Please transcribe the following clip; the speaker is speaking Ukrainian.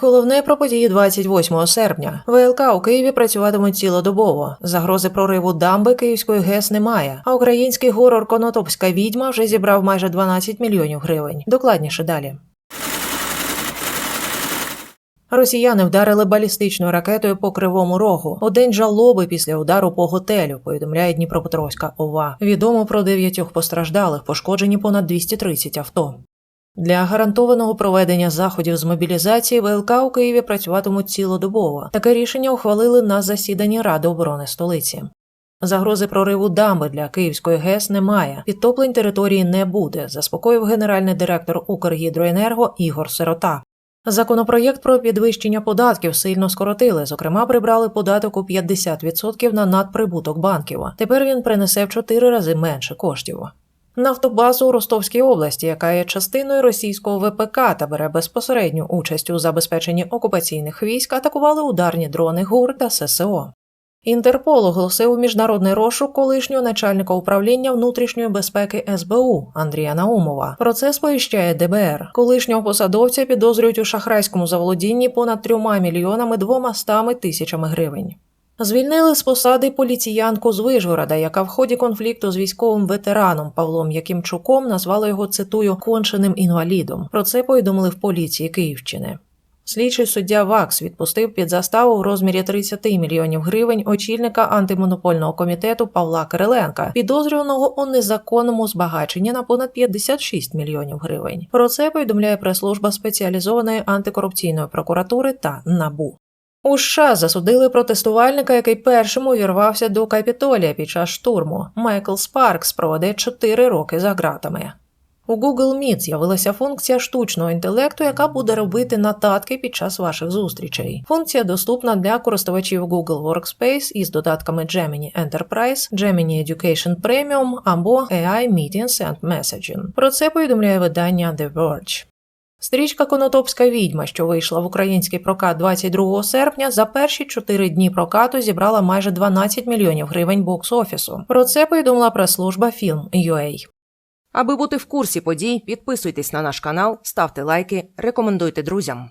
Головне про події 28 серпня. ВЛК у Києві працюватимуть цілодобово. Загрози прориву дамби Київської ГЕС немає. А український горор Конотопська відьма вже зібрав майже 12 мільйонів гривень. Докладніше далі. Росіяни вдарили балістичною ракетою по кривому рогу. У день жалоби після удару по готелю, повідомляє Дніпропетровська ОВА. Відомо про дев'ятьох постраждалих, пошкоджені понад 230 авто. Для гарантованого проведення заходів з мобілізації ВЛК у Києві працюватимуть цілодобово. Таке рішення ухвалили на засіданні Ради оборони столиці. Загрози прориву дамби для Київської ГЕС немає. Підтоплень території не буде, заспокоїв генеральний директор Укргідроенерго Ігор Сирота. Законопроєкт про підвищення податків сильно скоротили. Зокрема, прибрали податок у 50% на надприбуток банків. Тепер він принесе в чотири рази менше коштів. Нафтобазу у Ростовській області, яка є частиною російського ВПК та бере безпосередню участь у забезпеченні окупаційних військ, атакували ударні дрони ГУР та ССО. Інтерпол оголосив міжнародний розшук колишнього начальника управління внутрішньої безпеки СБУ Андрія Наумова. Про це сповіщає ДБР. Колишнього посадовця підозрюють у шахрайському заволодінні понад трьома мільйонами двомастами тисячами гривень. Звільнили з посади поліціянку з Вижгорода, яка в ході конфлікту з військовим ветераном Павлом Якимчуком назвала його цитую конченим інвалідом. Про це повідомили в поліції Київщини. Слідчий суддя ВАКС відпустив під заставу в розмірі 30 мільйонів гривень очільника антимонопольного комітету Павла Кириленка, підозрюваного у незаконному збагаченні на понад 56 мільйонів гривень. Про це повідомляє прес-служба спеціалізованої антикорупційної прокуратури та НАБУ. У США засудили протестувальника, який першим увірвався до Капітолія під час штурму. Майкл Спаркс проведе 4 роки за ґратами. У Google Meet з'явилася функція штучного інтелекту, яка буде робити нотатки під час ваших зустрічей. Функція доступна для користувачів Google Workspace із додатками Gemini Enterprise, Gemini Education Premium або AI Meetings and Messaging. Про це повідомляє видання The Verge. Стрічка Конотопська відьма, що вийшла в український прокат 22 серпня, за перші чотири дні прокату зібрала майже 12 мільйонів гривень бокс-офісу. Про це повідомила прес-служба Film.ua. Аби бути в курсі подій, підписуйтесь на наш канал, ставте лайки, рекомендуйте друзям.